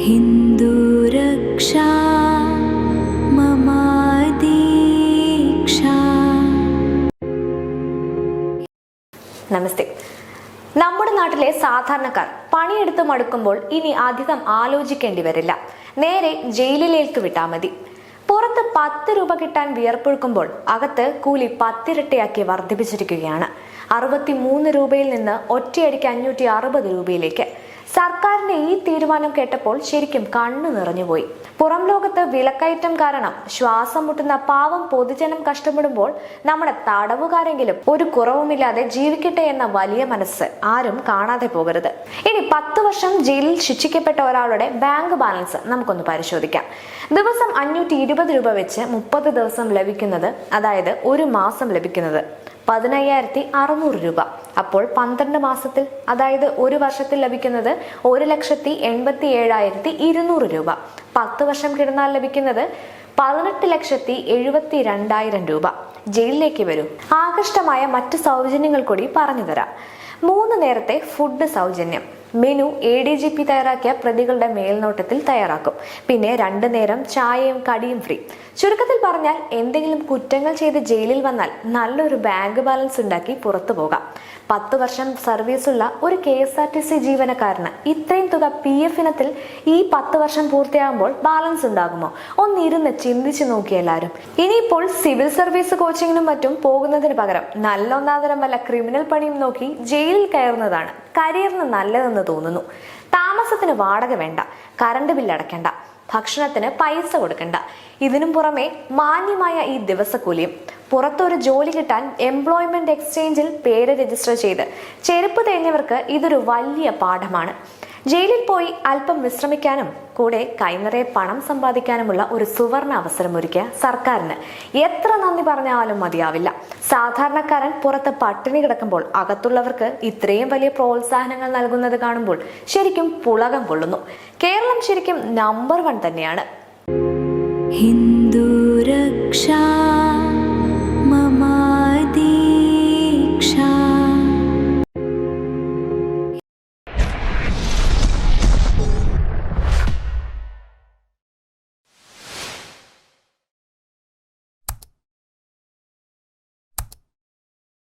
हिन्दुरक्षा ममादीक्षा നമസ്തേ നമ്മുടെ നാട്ടിലെ സാധാരണക്കാർ പണിയെടുത്ത് മടുക്കുമ്പോൾ ഇനി അധികം ആലോചിക്കേണ്ടി വരില്ല നേരെ ജയിലിലേക്ക് വിട്ടാൽ മതി പുറത്ത് പത്ത് രൂപ കിട്ടാൻ വിയർപ്പൊഴുക്കുമ്പോൾ അകത്ത് കൂലി പത്തിരട്ടിയാക്കി വർദ്ധിപ്പിച്ചിരിക്കുകയാണ് അറുപത്തി മൂന്ന് രൂപയിൽ നിന്ന് ഒറ്റയടിക്ക് അഞ്ഞൂറ്റി അറുപത് രൂപയിലേക്ക് സർക്കാരിന്റെ ഈ തീരുമാനം കേട്ടപ്പോൾ ശരിക്കും കണ്ണു നിറഞ്ഞുപോയി. പുറം ലോകത്ത് വിലക്കയറ്റം കാരണം ശ്വാസം മുട്ടുന്ന പാവം പൊതുജനം കഷ്ടപ്പെടുമ്പോൾ നമ്മുടെ തടവുകാരെങ്കിലും ഒരു കുറവുമില്ലാതെ ജീവിക്കട്ടെ എന്ന വലിയ മനസ്സ് ആരും കാണാതെ പോകരുത്. ഇനി പത്ത് വർഷം ജയിലിൽ ശിക്ഷിക്കപ്പെട്ട ഒരാളുടെ ബാങ്ക് ബാലൻസ് നമുക്കൊന്ന് പരിശോധിക്കാം. ദിവസം അഞ്ഞൂറ്റി രൂപ വെച്ച് മുപ്പത് ദിവസം ലഭിക്കുന്നത് അതായത് ഒരു മാസം ലഭിക്കുന്നത്. പതിനയ്യായിരത്തി അറുന്നൂറ് രൂപ. അപ്പോൾ പന്ത്രണ്ട് മാസത്തിൽ അതായത് ഒരു വർഷത്തിൽ ലഭിക്കുന്നത് ഒരു ലക്ഷത്തി എൺപത്തി ഏഴായിരത്തി ഇരുന്നൂറ് രൂപ. പത്ത് വർഷം കിടന്നാൽ ലഭിക്കുന്നത് പതിനെട്ട് ലക്ഷത്തി എഴുപത്തി രണ്ടായിരം രൂപ. ജയിലിലേക്ക് വരൂ. ആകർഷ്ടമായ മറ്റു സൗജന്യങ്ങൾ കൂടി പറഞ്ഞു തരാം. മൂന്ന് നേരത്തെ ഫുഡ് സൗജന്യം. Menu A D G P തയ്യാറാക്കിയ പ്രതികളുടെ മേൽനോട്ടത്തിൽ തയ്യാറാക്കും. പിന്നെ രണ്ടു നേരം ചായയും കടിയും ഫ്രീ ചുരുക്കത്തിൽ പറഞ്ഞാൽ എന്തെങ്കിലും കുറ്റങ്ങൾ ചെയ്ത് ജയിലിൽ വന്നാൽ നല്ലൊരു ബാങ്ക് ബാലൻസ് ഉണ്ടാക്കി പുറത്തു പോകാം. പത്ത് വർഷം സർവീസുള്ള ഒരു K S R T C ജീവനക്കാരന് ഇത്രയും തുക പി എഫ് ഇനത്തിൽ ഈ പത്ത് വർഷം പൂർത്തിയാകുമ്പോൾ ബാലൻസ് ഉണ്ടാകുമോ? ഒന്നിരുന്ന് ചിന്തിച്ചു നോക്കി എല്ലാവരും ഇനിയിപ്പോൾ സിവിൽ സർവീസ് കോച്ചിങ്ങിനും മറ്റും പോകുന്നതിന് പകരം നല്ല വല്ല ക്രിമിനൽ പണിയും നോക്കി ജയിലിൽ കയറുന്നതാണ് കരിയറിന് നല്ലതെന്ന് തോന്നുന്നു. താമസത്തിന് വാടക വേണ്ട കറണ്ട് ബില്ല് അടയ്ക്കണ്ട ഭക്ഷണത്തിന് പൈസ കൊടുക്കണ്ട. ഇതിനും പുറമെ മാന്യമായ ഈ ദിവസക്കൂലിയും പുറത്തൊരു ജോലി കിട്ടാൻ എംപ്ലോയ്മെന്റ് എക്സ്ചേഞ്ചിൽ പേര് രജിസ്റ്റർ ചെയ്ത് ചെരുപ്പ് തേഞ്ഞവർക്ക് ഇതൊരു വലിയ പാഠമാണ്. ജയിലിൽ പോയി അല്പം വിശ്രമിക്കാനും കൂടെ കൈനിറയെ പണം സമ്പാദിക്കാനുമുള്ള ഒരു സുവർണ അവസരമൊരുക്കിയ സർക്കാരിന് എത്ര നന്ദി പറഞ്ഞാലും മതിയാവില്ല. സാധാരണക്കാരൻ പുറത്ത് പട്ടിണി കിടക്കുമ്പോൾ അകത്തുള്ളവർക്ക് ഇത്രയും വലിയ പ്രോത്സാഹനങ്ങൾ നൽകുന്നത് കാണുമ്പോൾ ശരിക്കും പുളകം കൊള്ളുന്നു. കേരളം ശരിക്കും നമ്പർ വൺ തന്നെയാണ്. ഹിന്ദു